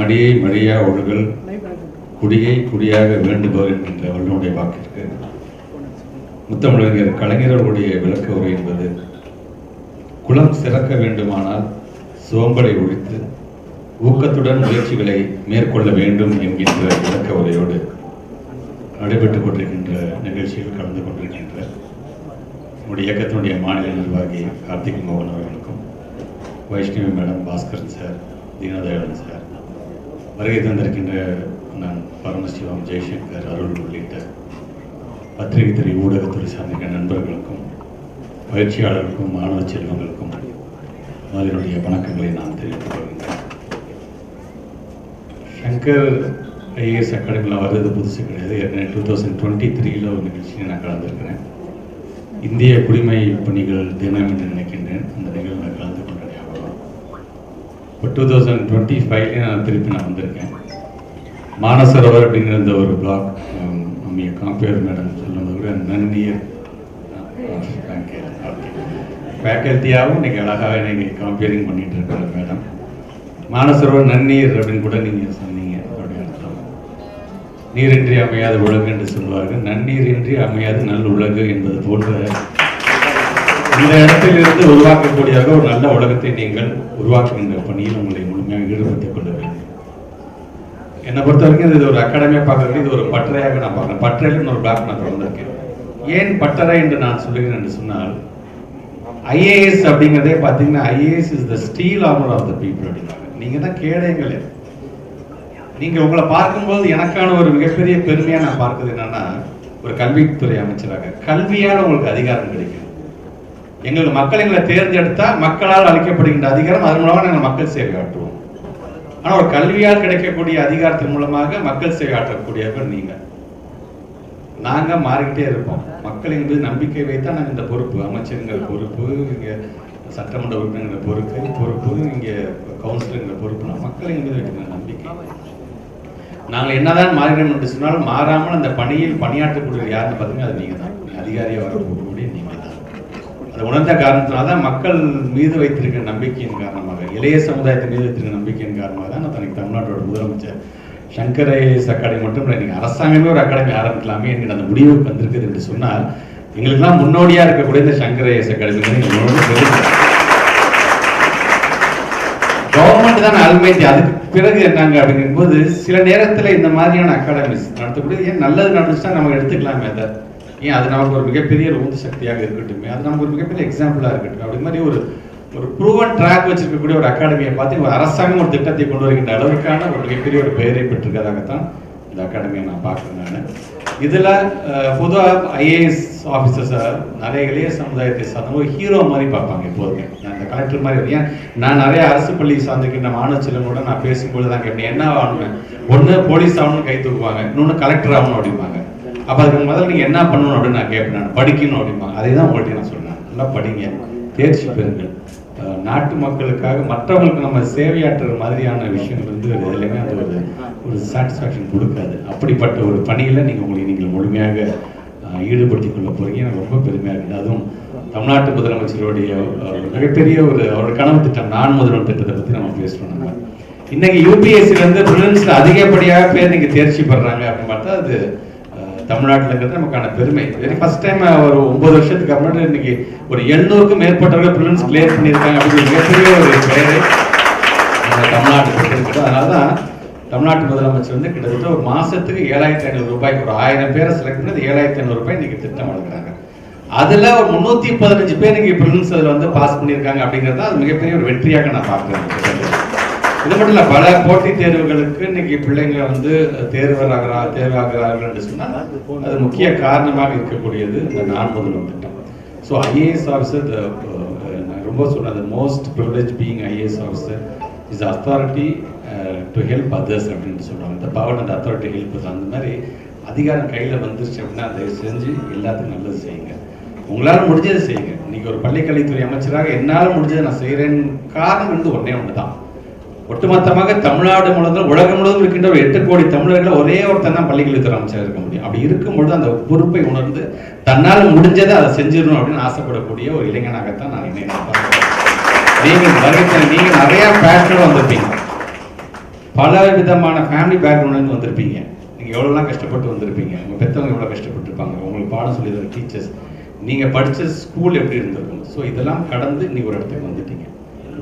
மடியை மடியா ஒழுகல் குடியை குடியாக வேண்டுபவர் என்கின்ற வள்ளுவனுடைய வாக்கிற்கு. முத்தமிழறிஞர் கலைஞர்களுடைய விளக்க உரை என்பது குலம் சிறக்க வேண்டுமானால் சோம்பலை ஒழித்து ஊக்கத்துடன் முயற்சிகளை மேற்கொள்ள வேண்டும் என்கின்ற விளக்க உரையோடு நடைபெற்றுக் கொண்டிருக்கின்ற நிகழ்ச்சியில் கலந்து கொண்டிருக்கின்ற நம்முடைய இயக்கத்தினுடைய மாநில நிர்வாகி கார்த்திக் மோகன் அவர்களுக்கும் Vaishnavi madam Bhaskaran sir Deenadayalan sir வருகை தந்திருக்கின்ற நான் பரமசிவம் ஜெய்சங்கர் அருள் உள்ளிட்ட பத்திரிகை துறை ஊடகத்துறை சார்ந்த நண்பர்களுக்கும் பயிற்சியாளர்களுக்கும் மாணவ செல்வங்களுக்கும் அதனுடைய வணக்கங்களை நான் தெரிவித்துக் கொள்கின்றேன். சங்கர் ஐஏஎஸ் அகாடமியில் வர்றது புதுசு கிடையாது. ஏற்கனவே டூ தௌசண்ட் டுவெண்ட்டி த்ரீல ஒரு நிகழ்ச்சியில் நான் கலந்துருக்கிறேன். இந்திய குடிமை பணிகள் தினம் என்று நினைக்கின்றேன். அந்த நிகழ்வில் நான் கலந்து டூ தௌசண்ட் டுவெண்ட்டி ஃபைவ்லேயே நான் திருப்பி நான் வந்திருக்கேன். மானசரோவர் அப்படிங்கிற இந்த ஒரு பிளாக் நம்ம காம்பியர் மேடம் சொல்லும்போது கூட நன்னியர் ஃபேக்கல்ட்டியாகவும் இன்றைக்கி அழகாக நீங்கள் காம்பியரிங் பண்ணிகிட்டு இருக்கிற மேடம் மானசரோவர் நன்னீர் அப்படின்னு கூட நீங்கள் சொன்னீங்க. அப்படி அர்த்தம். நீரின்றி அமையாத உலகு என்று சொல்வார்கள். நன்னீரின்றி அமையாது நல் உலகு என்பது போன்ற இந்த இடத்திலிருந்து உருவாக்கக்கூடியதாக ஒரு நல்ல உலகத்தை நீங்கள் உருவாக்குகின்ற பணியில் உங்களை முழுமையாக ஈடுபடுத்திக் கொள்ள வேண்டும். என்னை பொறுத்த வரைக்கும் இது ஒரு அகாடமியாக பார்க்கறது இது ஒரு பட்டறையாக நான் பார்க்குறேன். பட்டறையில் ஒரு பிளாக் நான் திறந்திருக்கேன். ஏன் பட்டறை என்று நான் சொல்லுகிறேன் என்று சொன்னால் ஐஏஎஸ் அப்படிங்கிறதே பார்த்தீங்கன்னா IAS is the steel armour of the people அப்படின்னாங்க நீங்கள் தான் கேடயங்களே. நீங்க உங்களை பார்க்கும்போது எனக்கான ஒரு மிகப்பெரிய பெருமையா நான் பார்க்குறது என்னன்னா ஒரு கல்வித்துறை அமைச்சராக. கல்வியால் உங்களுக்கு அதிகாரம் கிடைக்கும். எங்களுக்கு மக்கள் எங்களை தேர்ந்தெடுத்தா மக்களால் அளிக்கப்படுகின்ற அதிகாரம் அதன் மூலமாக நாங்கள் மக்கள் சேவை ஆற்றுவோம். ஆனா ஒரு கல்வியால் கிடைக்கக்கூடிய அதிகாரத்தின் மூலமாக மக்கள் சேவை ஆற்றக்கூடியவர் நீங்க. நாங்க மாறிக்கிட்டே இருப்போம். மக்கள் எங்களுக்கு நம்பிக்கை வைத்தா நாங்கள் இந்த பொறுப்பு அமைச்சருங்கிற பொறுப்பு இங்க சட்டமன்ற உறுப்பினர்கள் பொறுப்பு பொறுப்பு இங்க கவுன்சிலுங்கிற பொறுப்புனா மக்கள் எங்களுக்கு வைக்கிற நம்பிக்கை. நாங்கள் என்னதான் மாறினோம் என்று சொன்னாலும் மாறாமல் அந்த பணியில் பணியாற்றக்கூடிய யாருன்னு பார்த்தீங்கன்னா அது நீங்கள் தான் அதிகாரியாக வரக்கூடிய நீங்கள் அதை உணர்ந்த காரணத்தினால தான் மக்கள் மீது வைத்திருக்கிற நம்பிக்கையின் காரணமாக இளைய சமுதாயத்தின் மீது வைத்திருக்கிற நம்பிக்கையின் காரணமாக தான் நான் தனக்கு தமிழ்நாட்டோட முதலமைச்சர் சங்கர் அகாடமி மட்டும் இல்லை நீங்கள் அரசாங்கமே ஒரு அகாடமி ஆரம்பிக்கலாமே என்கிற அந்த முடிவுக்கு வந்திருக்குது என்று சொன்னால் எங்களுக்கெல்லாம் முன்னோடியாக இருக்கக்கூடிய இந்த சங்கர் அகாடமி கவர்மெண்ட் தான் அல்மைத்தி அதுக்கு பிறகு என்னங்க அப்படிங்கும்போது சில நேரத்தில் இந்த மாதிரியான அகாடமிஸ் நடத்தக்கூடிய ஏன் நல்லது நடந்துச்சுன்னா நம்ம எடுத்துக்கலாமே அதை. ஏன் அது நமக்கு ஒரு மிகப்பெரிய ஒரு உந்து சக்தியாக இருக்கட்டுமே? அது நமக்கு ஒரு மிகப்பெரிய எக்ஸாம்பிளாக இருக்கட்டும். அப்படி மாதிரி ஒரு ஒரு ப்ரூவன் ட்ராக் வச்சிருக்கக்கூடிய ஒரு அகாடமியை பார்த்து ஒரு அரசாங்கம் ஒரு திட்டத்தை கொண்டு வருகின்ற அளவுக்கான ஒரு மிகப்பெரிய ஒரு பெயரை பெற்றிருக்கதாகத்தான் இந்த அகாடமியை நான் பார்க்குறேன் நான். இதில் பொதுவாக ஐஏஎஸ் ஆஃபீஸர்ஸாக நிறைய இளைய சமுதாயத்தை சார்ந்த ஒரு ஹீரோ மாதிரி பார்ப்பாங்க எப்போதுமே. நான் இந்த கலெக்டர் மாதிரி ஏன் நான் நிறைய அரசு பள்ளி சார்ந்திருக்கின்ற மாணவ செல்வங்களோட நான் பேசும்பொழுது தான் கேட்டேன் என்ன ஆகணும் ஒன்று போலீஸ் ஆகணும்னு கை தூக்குவாங்க இன்னொன்று கலெக்டர் ஆகணும் அப்படிம்பாங்க. அப்போ அதுக்கு முதல்ல நீங்கள் என்ன பண்ணணும் அப்படின்னு நான் கேட்பேன். நான் படிக்கணும் அப்படிம்பாங்க அதே தான் உங்கள்கிட்ட நான் சொன்னேன் நல்லா படிங்க. தேர்ச்சி பெறுங்கள். நாட்டு மக்களுக்காக மற்றவங்களுக்கு நம்ம சேவையாற்றுற மாதிரியான விஷயங்கள் வந்து எதுலையுமே அது ஒரு ஒரு சாட்டிஸ்ஃபேக்ஷன் கொடுக்காது. அப்படிப்பட்ட ஒரு பணியில் நீங்கள் உங்களை நீங்கள் முழுமையாக ஈடுபடுத்திக் கொள்ள போகிறீங்க எனக்கு ரொம்ப பெருமையாக இருக்குது. அதுவும் தமிழ்நாட்டு முதலமைச்சருடைய மிகப்பெரிய ஒரு அவரோட கனவு திட்டம் நான் முதல்வர் திட்டத்தை பற்றி நம்ம பேசுகிறோம் நம்ம இன்னைக்கு யூபிஎஸ்சில வந்து ப்ரிலிம்ஸ்ல அதிகப்படியாக பேர் நீங்கள் தேர்ச்சி பெறாங்க அப்படின்னு பார்த்தா அது தமிழ்நாட்டில் இருக்கிறது நமக்கான பெருமை. வெரி ஃபர்ஸ்ட் டைம் ஒரு ஒன்பது வருஷத்துக்கு அப்புறம் இன்னைக்கு ஒரு எண்ணூறுக்கும் மேற்பட்டவர்கள் ப்ரிலிம்ஸ் கிளியர் பண்ணியிருக்காங்க அப்படின்னு மிகப்பெரிய ஒரு பெயரை தமிழ்நாட்டில் தமிழ்நாட்டுக்கு அதனால தான் தமிழ்நாட்டு முதலமைச்சர் வந்து கிட்டத்தட்ட ஒரு மாதத்துக்கு ஏழாயிரத்தி ஐநூறு ரூபாய் ஒரு ஆயிரம் பேரை செலக்ட் பண்ணி ஏழாயிரத்தி ஐநூறு ரூபாய் இன்னைக்கு திட்டம் வழங்குறாங்க. அதில் ஒரு முந்நூற்றி பதினஞ்சு பேர் இன்னைக்கு ப்ரிலிம்ஸ் அதில் வந்து பாஸ் பண்ணியிருக்காங்க அப்படிங்கிறது தான் அது மிகப்பெரிய ஒரு வெற்றியாக நான் பார்க்குறேன். இது மட்டும் இல்லை பல போட்டித் தேர்வுகளுக்கு இன்னைக்கு பிள்ளைங்க வந்து தேர்வராகிறா தேர்வாகிறார்கள் என்று சொன்னால் அது முக்கிய காரணமாக இருக்கக்கூடியது இந்த நான் முதல்வர் திட்டம் ஸோ ஐஏஎஸ் ஆஃபீஸர் நான் ரொம்ப சொன்னேன் most privilege being IAS officer is authority to help others அப்படின்னு சொல்லுவாங்க இந்த பவர் அண்ட் அத்தாரிட்டி ஹெல்ப் அந்த மாதிரி அதிகாரம் கையில் வந்துருச்சு அப்படின்னா அதை செஞ்சு எல்லாத்துக்கும் நல்லது செய்யுங்க. உங்களால் முடிஞ்சதை செய்யுங்க. இன்னைக்கு ஒரு பள்ளிக்கல்வித்துறை அமைச்சராக என்னால் முடிஞ்சதை நான் செய்கிறேன் காரணம் வந்து ஒன்றே ஒன்று தான் ஒட்டுமொத்தமாக தமிழ்நாடு முழுவதும் உலகம் முழுவதும் இருக்கின்ற ஒரு எட்டு கோடி தமிழர்கள் ஒரே ஒருத்தன் தான் பள்ளிக்கல்வித்துறை அமைச்சர் இருக்க முடியும். அப்படி இருக்கும் பொழுது அந்த பொறுப்பை உணர்ந்து தன்னால் முடிஞ்சதை அதை செஞ்சிடணும் அப்படின்னு ஆசைப்படக்கூடிய ஒரு இளைஞனாகத்தான் நான் நினைக்கிறேன் நீங்கள் வருகிற நீங்கள் நிறையா பேஷனோட வந்திருப்பீங்க. பல விதமான ஃபேமிலி பேக்ரவுண்ட்லேருந்து வந்திருப்பீங்க. நீங்கள் எவ்வளோலாம் கஷ்டப்பட்டு வந்திருப்பீங்க? உங்கள் பெற்றவங்க எவ்வளோ கஷ்டப்பட்டுருப்பாங்க? உங்களுக்கு பாடம் சொல்லி தர டீச்சர்ஸ் நீங்கள் படித்த ஸ்கூல் எப்படி இருந்திருக்கும்? ஸோ இதெல்லாம் கடந்து இன்னைக்கு ஒரு இடத்துக்கு வந்துட்டீங்க.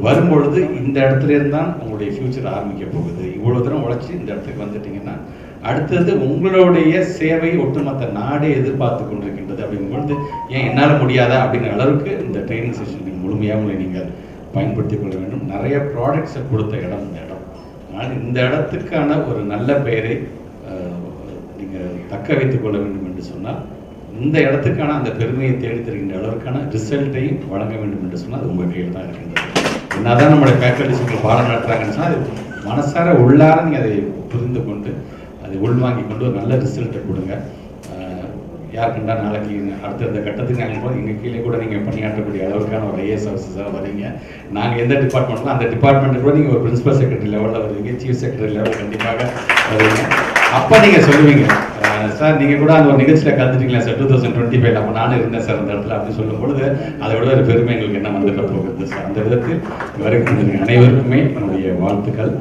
வரும்பொழுது இந்த இடத்துல இருந்தான் உங்களுடைய ஃப்யூச்சர் ஆரம்பிக்க போகுது. இவ்வளோ தூரம் உழைச்சி இந்த இடத்துக்கு வந்துட்டீங்கன்னா அடுத்தது உங்களுடைய சேவை ஒட்டுமொத்த நாடே எதிர்பார்த்து கொண்டிருக்கின்றது. அப்படிங்கும்பொழுது ஏன் என்னால் முடியாதா? அப்படிங்கிற அளவுக்கு இந்த ட்ரைனிங் செஷன் நீங்கள் முழுமையாக உங்களை நீங்கள் பயன்படுத்திக் கொள்ள வேண்டும். நிறைய ப்ராடக்ட்ஸை கொடுத்த இடம் இந்த இடம். அதனால் இந்த இடத்துக்கான ஒரு நல்ல பெயரை நீங்கள் தக்க வைத்துக் கொள்ள வேண்டும் என்று சொன்னால் இந்த இடத்துக்கான அந்த பெருமையை தேடி தருகின்ற அளவுக்கான ரிசல்ட்டையும் வழங்க வேண்டும் என்று சொன்னால் அது உங்கள் கையில் தான் இருக்கின்றது. என்னதான் நம்மளுடைய ஃபேக்கல்டிஸ் உங்களுக்கு பாடம் நடத்துறாங்கன்னு சொன்னால் அது மனசார உள்ளார நீங்கள் அதை புரிந்து கொண்டு அதை உள்வாங்கி கொண்டு ஒரு நல்ல ரிசல்ட்டை கொடுங்க. யாருக்குண்டா யார் நாளைக்கு அடுத்தடுத்த கட்டத்துக்கு நாங்கள் போது எங்கள் கீழே கூட நீங்கள் பணியாற்றக்கூடிய அளவுக்கான ஒரு ஐஏஎஸ் ஆஃபீஸராக வரீங்க. நாங்கள் எந்த டிபார்ட்மெண்ட்லாம் அந்த டிபார்ட்மெண்ட்டு கூட நீங்கள் ஒரு பிரின்சிபல் செக்ரட்டரி லெவலில் வருவீங்க சீஃப் செக்ரட்டரி லெவலில் கண்டிப்பாக வருவீங்க. அப்போ நீங்கள் சொல்லுவீங்க. சார் நீங்கள் கூட அந்த ஒரு நிகழ்ச்சியில் கலந்துட்டீங்களா sir two thousand twenty five அப்போ நானும் இருந்தேன் சார் அந்த இடத்துல அப்படின்னு சொல்லும் பொழுது அதை விட ஒரு பெருமை எங்களுக்கு என்ன வந்துட போகிறது சார்? அந்த விதத்தில் வரைக்கும் அனைவருக்குமே என்னுடைய வாழ்த்துக்கள்.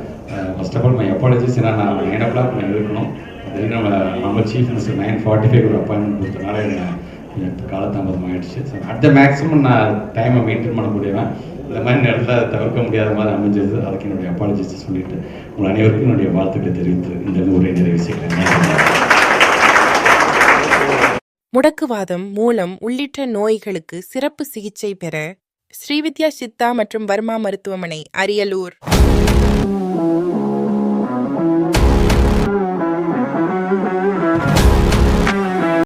First of all my apologies ஏன்னா நான் நைன் ஓ கிளாக் நான் இருக்கணும் அது நம்ம நம்ம chief minister nine forty five ஒரு அப்பாயின்மெண்ட் கொடுத்தனால என்ன கொஞ்சம் காலதாமதம் சார் அட் த மேக்ஸிமம் நான் டைமை மெயின்டைன் பண்ணக்கூடியவன். இந்த மாதிரி நேரத்தில் தவிர்க்க முடியாத மாதிரி அமைஞ்சது. அதுக்கு என்னுடைய அப்பாலஜிஸ் சொல்லிட்டு உங்கள் அனைவருக்கும் என்னுடைய வாழ்த்துக்களை தெரிவித்து இந்த உரை நிறைவு செய்கிறேன். முடக்குவாதம் மூலம் உள்ளிட்ட நோய்களுக்கு சிறப்பு சிகிச்சை பெற ஸ்ரீவித்யா சித்தா மற்றும் வர்மா மருத்துவமனை அரியலூர்.